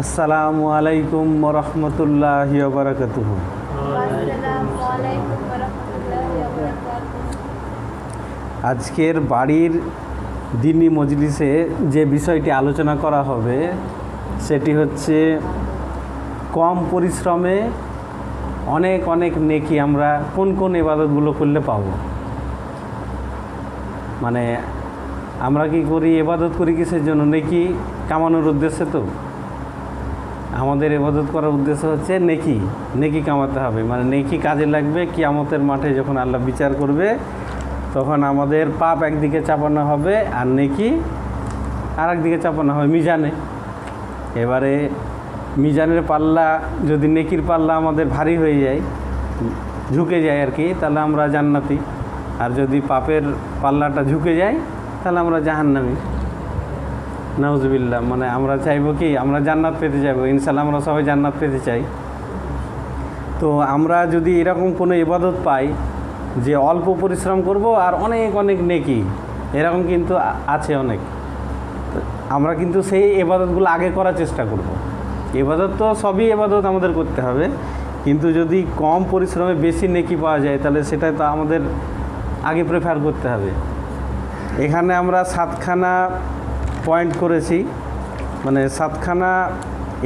আসসালামু আলাইকুম রহমতুল্লাহ বারাকাতুহু আজকের বাড়ির দিনী মজলিসে যে বিষয়টি আলোচনা করা হবে, সেটি হচ্ছে কম পরিশ্রমে অনেক অনেক নেকি আমরা কোন কোন এবাদতগুলো করলে পাব। মানে আমরা কি করি এবাদত করি কিসের জন্য? নেকি কামানোর উদ্দেশ্যে তো? আমাদের এবাদত করার উদ্দেশ্য হচ্ছে নেকি নেকি কামাতে হবে। মানে নেকি কাজে লাগবে, কিয়ামতের মাঠে যখন আল্লাহ বিচার করবে, তখন আমাদের পাপ একদিকে চাপানো হবে আর নেকি আর একদিকে চাপানো হবে মিজানে। এবারে মিজানের পাল্লা, যদি নেকির পাল্লা আমাদের ভারী হয়ে যায়, ঝুঁকে যায় আর কি, তাহলে আমরা জান্নাতি। আর যদি পাপের পাল্লাটা ঝুঁকে যায়, তাহলে আমরা জাহান্নামি। নাউজুবিল্লাহ মানে আমরা চাইব কি, আমরা জান্নাত পেতে চাইব ইনশাল্লাহ আমরা সবাই জান্নাত পেতে চাই। তো আমরা যদি এরকম কোনো ইবাদত পাই, যে অল্প পরিশ্রম করব আর অনেক অনেক নেকি, এরকম কিন্তু আছে অনেক। আমরা কিন্তু সেই এবাদতগুলো আগে করার চেষ্টা করব। এবাদত তো সবই এবাদত আমাদের করতে হবে, কিন্তু যদি কম পরিশ্রমে বেশি নেকি পাওয়া যায়, তাহলে সেটা তো আমাদের আগে প্রেফার করতে হবে। এখানে আমরা সাতখানা পয়েন্ট করেছি। মানে সাতখানা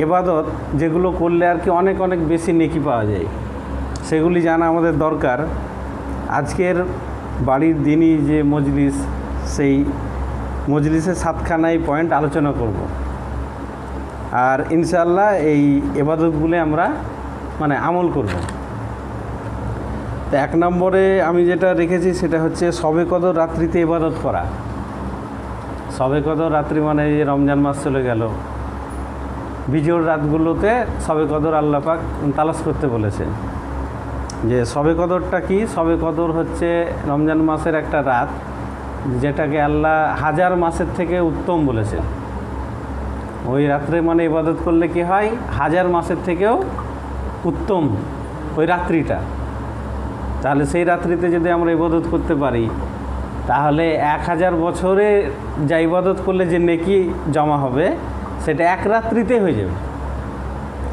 এবাদত যেগুলো করলে আর কি অনেক অনেক বেশি নেকি পাওয়া যায়। সেগুলি জানা আমাদের দরকার। আজকের বাড়ির দিনই যে মজলিস, সেই মজলিসের সাতখানাই পয়েন্ট আলোচনা করব। আর ইনশাল্লাহ এই এবাদতগুলো আমরা মানে আমল করব। তো এক নম্বরে আমি যেটা রেখেছি সেটা হচ্ছে সবে কদর রাত্রিতে এবাদত করা। সবে কদর রাত্রি মানে এই রমজান মাস চলে গেল? বিজোর রাতগুলোতে সবে কদর আল্লাপাক তালাশ করতে বলেছেন। যে সবে কদরটা কি? সবে কদর হচ্ছে রমজান মাসের একটা রাত যেটাকে আল্লাহ হাজার মাসের থেকে উত্তম বলেছেন। ওই রাত্রে মানে ইবাদত করলে কি হয়? হাজার মাসের থেকেও উত্তম ওই রাত্রিটা। তাহলে সেই রাত্রিতে যদি আমরা ইবাদত করতে পারি তাহলে এক হাজার বছরে যা ইবাদত করলে যে নেকি জমা হবে, সেটা এক রাত্রিতে হয়ে যাবে।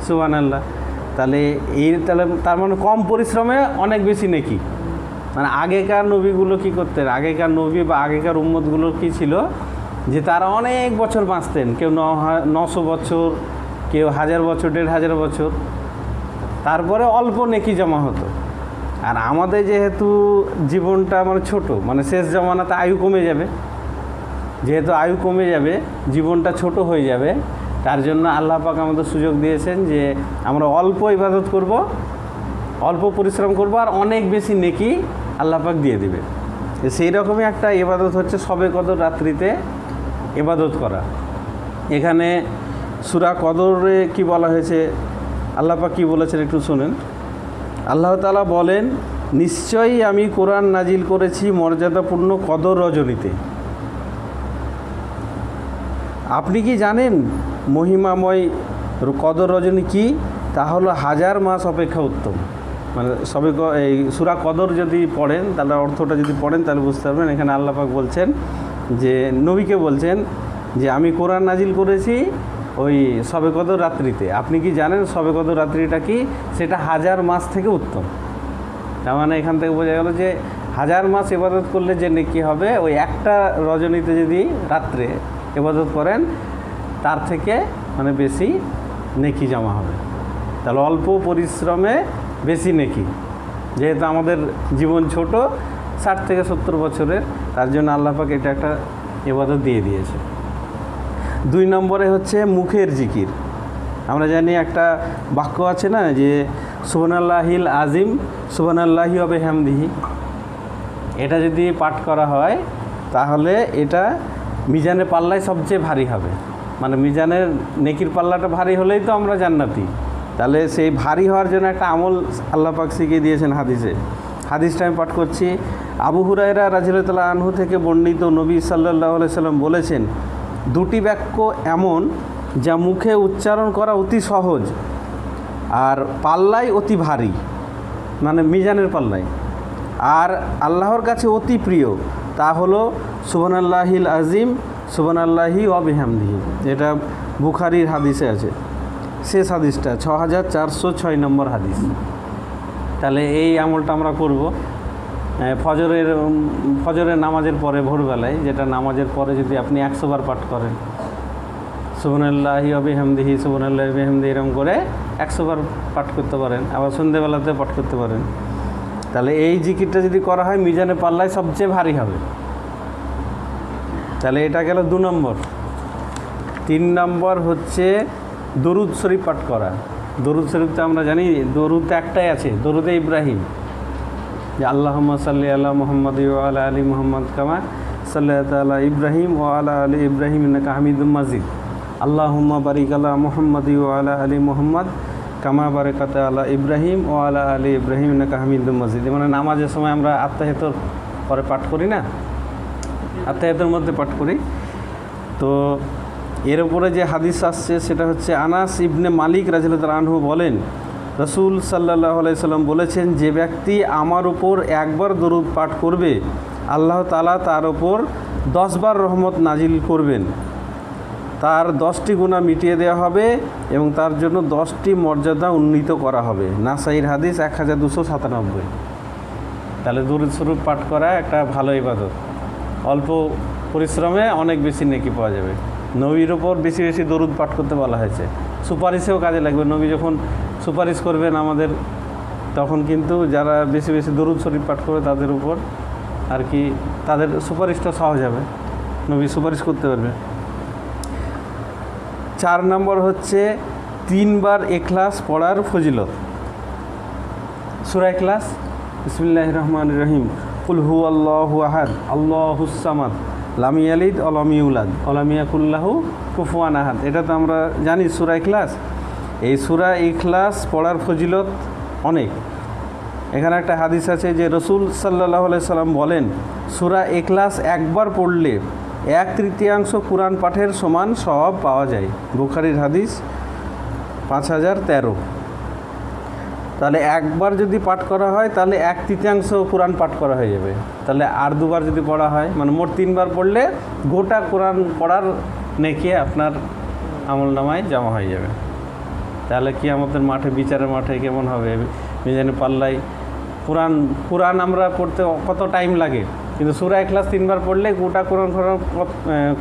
সুবান আল্লাহ তাহলে এই তাহলে তার মানে কম পরিশ্রমে অনেক বেশি নেকি। মানে আগেকার নবীগুলো কি করতেন? আগেকার নবী বা আগেকার উম্মতগুলো কি ছিল? যে তারা অনেক বছর বাঁচতেন। কেউ ন নশো বছর, কেউ হাজার বছর, দেড় হাজার বছর। তারপরে অল্প নেকি জমা হতো। আর আমাদের যেহেতু জীবনটা মানে ছোট মানে শেষ জমানাতে আয়ু কমে যাবে, যেহেতু আয়ু কমে যাবে, জীবনটা ছোট হয়ে যাবে, তার জন্য আল্লাহ পাক আমাদের সুযোগ দিয়েছেন যে আমরা অল্প ইবাদত করব, অল্প পরিশ্রম করব আর অনেক বেশি নেকি আল্লাহ পাক দিয়ে দেবে। সেই রকমই একটা ইবাদত হচ্ছে সবে কদর রাত্রিতে ইবাদত করা। এখানে সুরা কদরে কি বলা হয়েছে? আল্লাহ পাক কী বলেছেন একটু শুনেন। আল্লাহ তালা বলেন, নিশ্চয়ই আমি কোরআন নাজিল করেছি মর্যাদাপূর্ণ কদর রজনীতে। আপনি কি জানেন মহিমাময় কদর রজনী কি? তা হলো হাজার মাস অপেক্ষা উত্তম। মানে সবে এই সুরা কদর যদি পড়েন, তাহলে অর্থটা যদি পড়েন, তাহলে বুঝতে পারবেন। এখানে আল্লাপাক বলছেন যে, নবীকে বলছেন যে, আমি কোরআন নাজিল করেছি ওই সবে কদর রাত্রিতে। আপনি কি জানেন সবে কদর রাত্রিটা কি? সেটা হাজার মাস থেকে উত্তম। তার মানে এখান থেকে বোঝা গেল যে হাজার মাস এবাদত করলে যে নেকি হবে, ওই একটা রজনীতে যদি রাত্রে এবাদত করেন, তার থেকে মানে বেশি নেকি জমা হবে। তাহলে অল্প পরিশ্রমে বেশি নেকি। যেহেতু আমাদের জীবন ছোট, ষাট থেকে সত্তর বছরের, তার জন্য আল্লাহ পাক এটা একটা এবাদত দিয়ে দিয়েছে। দুই নম্বরে হচ্ছে মুখের জিকির। আমরা জানি একটা বাক্য আছে না যে সুবনাল্লাহিল আজিম সুবনাল্লাহি হবে হ্যামদিহি এটা যদি পাঠ করা হয়, তাহলে এটা মিজানের পাল্লায় সবচেয়ে ভারী হবে। মানে মিজানের নেকির পাল্লাটা ভারী হলেই তো আমরা জান্নাতি। তাহলে সেই ভারী হওয়ার জন্য একটা আমল আল্লাহ পাক শিখিয়ে দিয়েছেন হাদিসে। হাদিসটা আমি পাঠ করছি, আবু হুরাইরা রাজিল্লাহ আনহু থেকে বর্ণিত নবী সাল্লাহ সাল্লাম বলেছেন দুটি বাক্য এমন যা মুখে উচ্চারণ করা অতি সহজ আর পাল্লাই অতি ভারী মানে মিজানের পাল্লায়। আর আল্লাহর কাছে অতি প্রিয়, তা হলো, সুবহানাল্লাহিল আজিম সুবহানাল্লাহি ওয়া বিহামদিহি। এটা বুখারীর হাদিসে আছে। শেষ হাদিসটা ছ হাজার চারশো ছয় নম্বর হাদিস। তাহলে এই আমলটা আমরা করব। ফজরের ফজরের নামাজের পরে ভোরবেলায়, যেটা নামাজের পরে যদি আপনি একশো বার পাঠ করেন সুবনাল্লাহি অবিহামদিহি সুবনাল্লাহি অবিহামদি এরকম করে একশো বার পাঠ করতে পারেন, আবার সন্ধেবেলাতে পাঠ করতে পারেন। তাহলে এই জিকিরটা যদি করা হয়, মিজানে পাল্লায় সবচেয়ে ভারী হবে। তাহলে এটা গেল দু নম্বর। তিন নম্বর হচ্ছে দরুদ শরীফ পাঠ করা। দরুদ শরীফ তো আমরা জানি, দরুদ একটাই আছে, দরুদে ইব্রাহিম। যে আল্লাহ সাল্লি আল্লাহ মোহাম্মদ আলা আলী মোহাম্মদ কামা সাল্লাহ তালা ইব্রাহিম ও আলা আলী ইব্রাহিম নাকা মাজিদ। আল্লাহুম্মা বারিক আলা মোহাম্মদ আলা আলী মোহাম্মদ কামা বারেকাত আলা ইব্রাহিম ও আলা আলী ইব্রাহিম নাকা মাজিদ। মানে নামাজের সময় আমরা আত্মাহিতর পরে পাঠ করি না? আত্মাহিতের মধ্যে পাঠ করি। তো এর উপরে যে হাদিস আসছে সেটা হচ্ছে আনাস ইবনে মালিক রাজিল আনহু বলেন রসুল সাল্লাহ সাল্লাম বলেছেন, যে ব্যক্তি আমার উপর একবার দরুদ পাঠ করবে, আল্লাহ তালা তার ওপর দশবার রহমত নাজিল করবেন। তার দশটি গুণা মিটিয়ে দেওয়া হবে এবং তার জন্য দশটি মর্যাদা উন্নীত করা হবে। নাসাইর হাদিস এক হাজার দুশো সাতানব্বই। তাহলে দরুদ স্বরূপ পাঠ করা একটা ভালো ইবাদত। অল্প পরিশ্রমে অনেক বেশি নেকি পাওয়া যাবে। নবীর ওপর বেশি বেশি দরুদ পাঠ করতে বলা হয়েছে। সুপারিশেও কাজে লাগবে। নবী যখন সুপারিশ করবেন আমাদের। তখন কিন্তু যারা বেশি বেশি দরুদ শরীফ পাঠ করবে তাদের উপর আর কি তাদের সুপারিশটা সহজ হবে। নবী সুপারিশ করতে পারবে। চার নম্বর হচ্ছে তিনবার এখলাস পড়ার ফজিলত। সুরা এখলাস বিসমিল্লাহ রহমান রহিম। কুল হু আল্লাহ আহাদ আল্লাহুসামাদ লামি আলিদ অলামি উলাদ অলামিয়া কুল্লাহু কুফুয়ান আহাদ। এটা তো আমরা জানি সুরা ইখলাস এই সুরা ইখলাস পড়ার ফজিলত অনেক। এখানে একটা হাদিস আছে যে রসুল সাল্লাহ সাল্লাম বলেন, সুরা এখলাস একবার পড়লে এক তৃতীয়াংশ কোরআন পাঠের সমান সব পাওয়া যায়। বুখারির হাদিস পাঁচ হাজার তেরো। তাহলে একবার যদি পাঠ করা হয়, তাহলে এক তৃতীয়াংশ কোরআন পাঠ করা হয়ে যাবে। তাহলে আর দুবার যদি পড়া হয় মানে মোট তিনবার পড়লে গোটা কোরআন পড়ার নেকি আপনার আমল নামায় জমা হয়ে যাবে। তাহলে কি আমাদের মাঠে, বিচারের মাঠে কেমন হবে? মিজানে পাল্লাই কোরআন কোরআন আমরা পড়তে কত টাইম লাগে, কিন্তু সুরা এক ক্লাস তিনবার পড়লে গোটা কোরআন খতম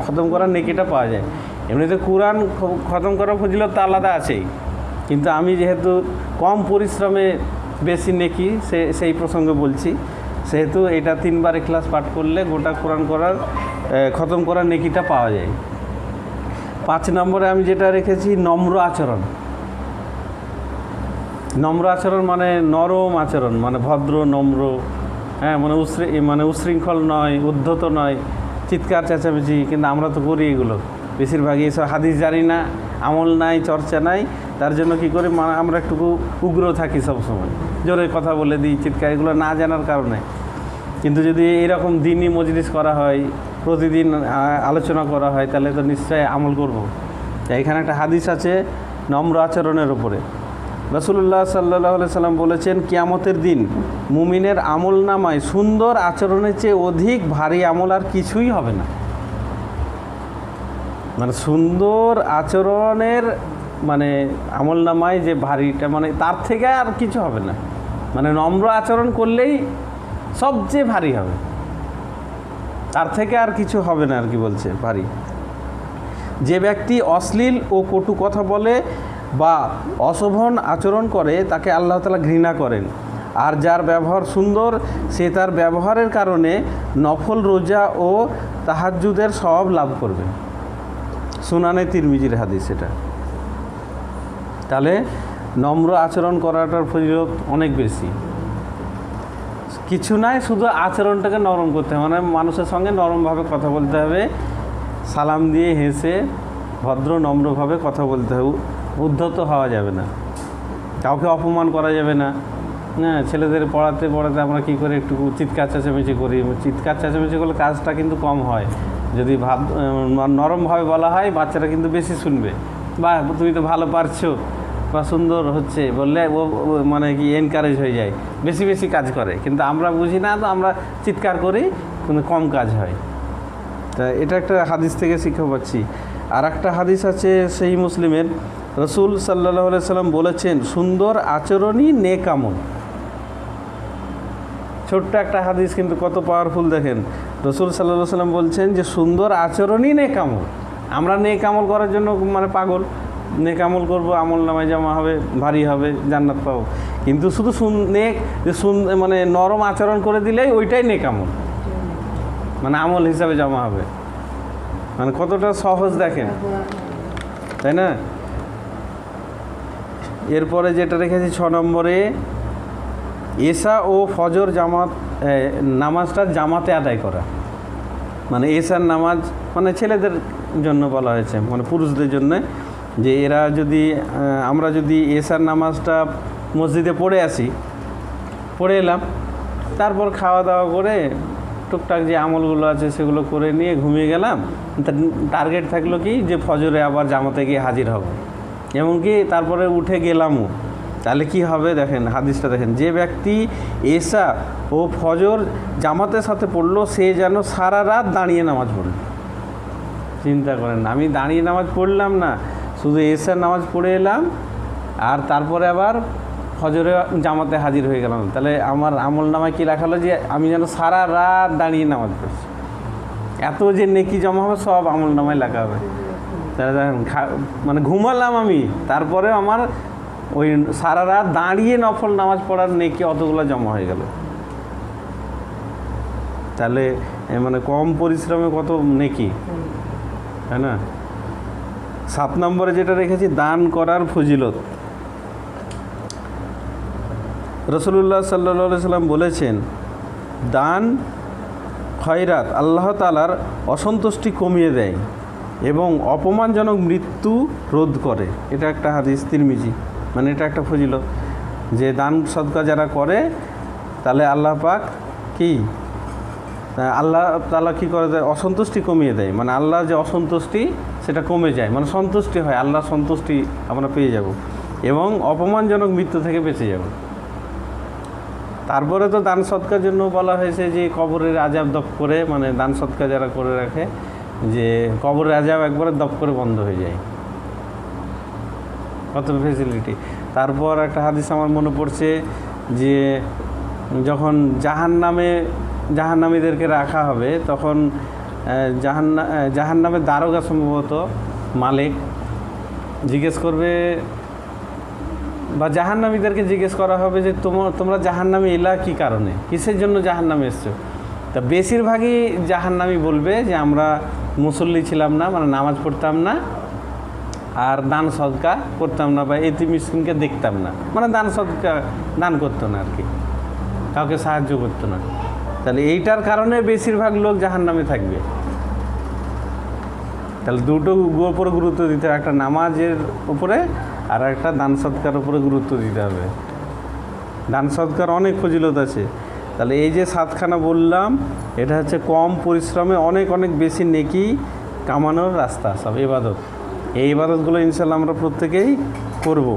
খতম করার নেকিটা পাওয়া যায়। এমনিতে কোরআন খতম করার ফজিলত তো আলাদা আছেই, কিন্তু আমি যেহেতু কম পরিশ্রমে বেশি নেকি, সে, সেই প্রসঙ্গে বলছি, সেহেতু এটা তিনবার ক্লাস পাঠ করলে গোটা কোরআন করার খতম করার নেকিটা পাওয়া যায়। পাঁচ নম্বরে আমি যেটা রেখেছি, নম্র আচরণ। নম্র আচরণ মানে নরম আচরণ মানে ভদ্র, নম্র হ্যাঁ মানে উশৃ মানে উশৃঙ্খল নয়, উদ্ধত নয়, চিৎকার, চেঁচামেচি, কিন্তু আমরা তো করি এগুলো। বেশিরভাগই এসব হাদিস জানি না, আমল নাই, চর্চা নাই, তার জন্য কি করি মা- আমরা একটু উগ্র থাকি সবসময়। জোরে কথা বলে দিই, চিৎকার, এগুলো না জানার কারণে। কিন্তু যদি এরকম দিনই মজলিস করা হয়, প্রতিদিন আলোচনা করা হয়, তাহলে তো নিশ্চয়ই আমল করব। এখানে একটা হাদিস আছে, নম্র আচরণের উপরে। রসুল্লাহ সাল্লাহ সাল্লাম বলেছেন, কিয়ামতের দিন মুমিনের আমল নামায় সুন্দর আচরণের চেয়ে অধিক ভারী আমল আর কিছুই হবে না। মানে সুন্দর আচরণের মানে আমল নামায় যে ভারীটা মানে তার থেকে আর কিছু হবে না। মানে নম্র আচরণ করলেই সবচেয়ে ভারী হবে। তার থেকে আর কিছু হবে না আর কি বলছে, ভারী। যে ব্যক্তি অশ্লীল ও কটু কথা বলে বা অশোভন আচরণ করে, তাকে আল্লাহ তালা ঘৃণা করেন। আর যার ব্যবহার সুন্দর, সে তার ব্যবহারের কারণে নফল রোজা ও তাহাজ্জুদের সব লাভ করবে। সুনানে তিরমিজির হাদিস এটা। তাহলে নম্র আচরণ করাটার ফজিলত অনেক বেশি। কিছু নাই, শুধু আচরণটাকে নরম করতে হবে। মানে মানুষের সঙ্গে নরমভাবে কথা বলতে হবে, সালাম দিয়ে হেসে ভদ্র নম্রভাবে কথা বলতে হবে। উদ্ধত হওয়া যাবে না। কাউকে অপমান করা যাবে না। হ্যাঁ ছেলেদের পড়াতে পড়াতে আমরা কী করে একটু চিৎকার চেঁচামেচি করি? চিৎকার চেঁচামেচি করলে কাজটা কিন্তু কম হয়। যদি ভাব নরমভাবে বলা হয়, বাচ্চারা কিন্তু বেশি শুনবে। বা, তুমি তো ভালো পারছ বা সুন্দর হচ্ছে। বললে ও মানে কি এনকারেজ হয়ে যায়। বেশি বেশি কাজ করে। কিন্তু আমরা বুঝি না, তো আমরা চিৎকার করি, কিন্তু কম কাজ হয়। তা এটা একটা হাদিস থেকে শিক্ষা পাচ্ছি। আর একটা হাদিস আছে সেই মুসলিমের। রসুল সাল্লাহ সাল্লাম বলেছেন, সুন্দর আচরণই নেক আমল। ছোট্ট একটা হাদিস কিন্তু কত পাওয়ারফুল দেখেন। রসুল সাল্লাহ সাল্লাম বলছেন যে, সুন্দর আচরণই নেক আমল। আমরা নেক আমল করার জন্য মানে পাগল। নেক আমল করব, আমল নামায় জমা হবে, ভারী হবে, জান্নাত পাবো। কিন্তু শুধু নেক, যে মানে নরম আচরণ করে দিলেই ওইটাই নেক আমল। মানে আমল হিসাবে জমা হবে। মানে কতটা সহজ দেখেন। তাই না? এরপরে যেটা রেখেছি ছ নম্বরে, এসা ও ফজর জামাত নামাজটা জামাতে আদায় করা। মানে এসার নামাজ মানে ছেলেদের জন্য বলা হয়েছে মানে পুরুষদের জন্য, যে এরা যদি আমরা যদি এসার নামাজটা মসজিদে পড়ে আসি, পড়ে এলাম, তারপর খাওয়া দাওয়া করে টুকটাক যে আমলগুলো আছে সেগুলো করে নিয়ে ঘুমিয়ে গেলাম টার্গেট থাকল কি? যে ফজরে আবার জামাতে গিয়ে হাজির হব। এমনকি তারপরে উঠে গেলামও। তাহলে কি হবে দেখেন, হাদিসটা দেখেন, যে ব্যক্তি এসা ও ফজর জামাতের সাথে পড়ল, সে যেন সারা রাত দাঁড়িয়ে নামাজ পড়ল চিন্তা করেন, আমি দাঁড়িয়ে নামাজ পড়লাম না, শুধু এসার নামাজ পড়ে এলাম, আর তারপরে আবার ফজরে জামাতে হাজির হয়ে গেলাম। তাহলে আমার আমল নামায় কী লেখা হলো যে, আমি যেন সারা রাত দাঁড়িয়ে নামাজ পড়ছি? এত যে নেকি জমা হবে, সব আমল নামায় লেখা হবে। মানে ঘুমালাম আমি। তারপরে আমার ওই সারা রাত দাঁড়িয়ে নফল নামাজ পড়ার নেকি অতগুলো জমা হয়ে গেল। তাহলে মানে কম পরিশ্রমে কত নেকি? তাই না? সাত নম্বরে যেটা রেখেছি, দান করার ফজিলত। রসুল্লাহ সাল্লা সাল্লাম বলেছেন, দান খয়রাত আল্লাহ তালার অসন্তুষ্টি কমিয়ে দেয়। এবং অপমানজনক মৃত্যু রোধ করে। এটা একটা হাদিস তিরমিজি। মানে এটা একটা ফজিল যে দান সদকা যারা করে, তাহলে আল্লাহ পাক কি? আল্লাহ তালা কী করে দেয়? অসন্তুষ্টি কমিয়ে দেয়। মানে আল্লাহর যে অসন্তুষ্টি, সেটা কমে যায়। মানে সন্তুষ্টি হয়। আল্লাহর সন্তুষ্টি আমরা পেয়ে যাব। এবং অপমানজনক মৃত্যু থেকে বেঁচে যাব। তারপরে তো দান সৎকার জন্য বলা হয়েছে যে কবরের আজাব দপ করে মানে দান সৎকার যারা করে রাখে যে কবরের আজাব একবারে দপ করে বন্ধ হয়ে যায়। কত ফেসিলিটি তারপর একটা হাদিস আমার মনে পড়ছে যে যখন জাহান নামে জাহান্নামীদেরকে রাখা হবে, তখন জাহান্না জাহান নামের দারোগা সম্ভবত মালিক জিজ্ঞেস করবে, বা জাহান্নামীদেরকে জিজ্ঞেস করা হবে যে তোমার তোমরা জাহান্নামে এলা কী কারণে? কিসের জন্য জাহান্নামে এসছো? তা বেশিরভাগই জাহান্নামী বলবে যে আমরা মুসল্লি ছিলাম না মানে নামাজ পড়তাম না, আর দান সদকা করতাম না বা এতি মিসকিনকে দেখতাম না। মানে দান সদকা, দান করতো না আর কি। কাউকে সাহায্য করতো না। তাহলে এইটার কারণে বেশিরভাগ লোক জাহান নামে থাকবে। তাহলে দুটো উপরে গুরুত্ব দিতে হবে, একটা নামাজের উপরে আর একটা দান সৎকার উপরে গুরুত্ব দিতে হবে। দান সৎকার অনেক ফজিলত আছে। তাহলে এই যে সাতখানা বললাম, এটা হচ্ছে কম পরিশ্রমে অনেক অনেক বেশি নেকি কামানোর রাস্তা সব, এবাদত। এই ইবাদতগুলো ইনশাল্লাহ আমরা প্রত্যেকেই করব।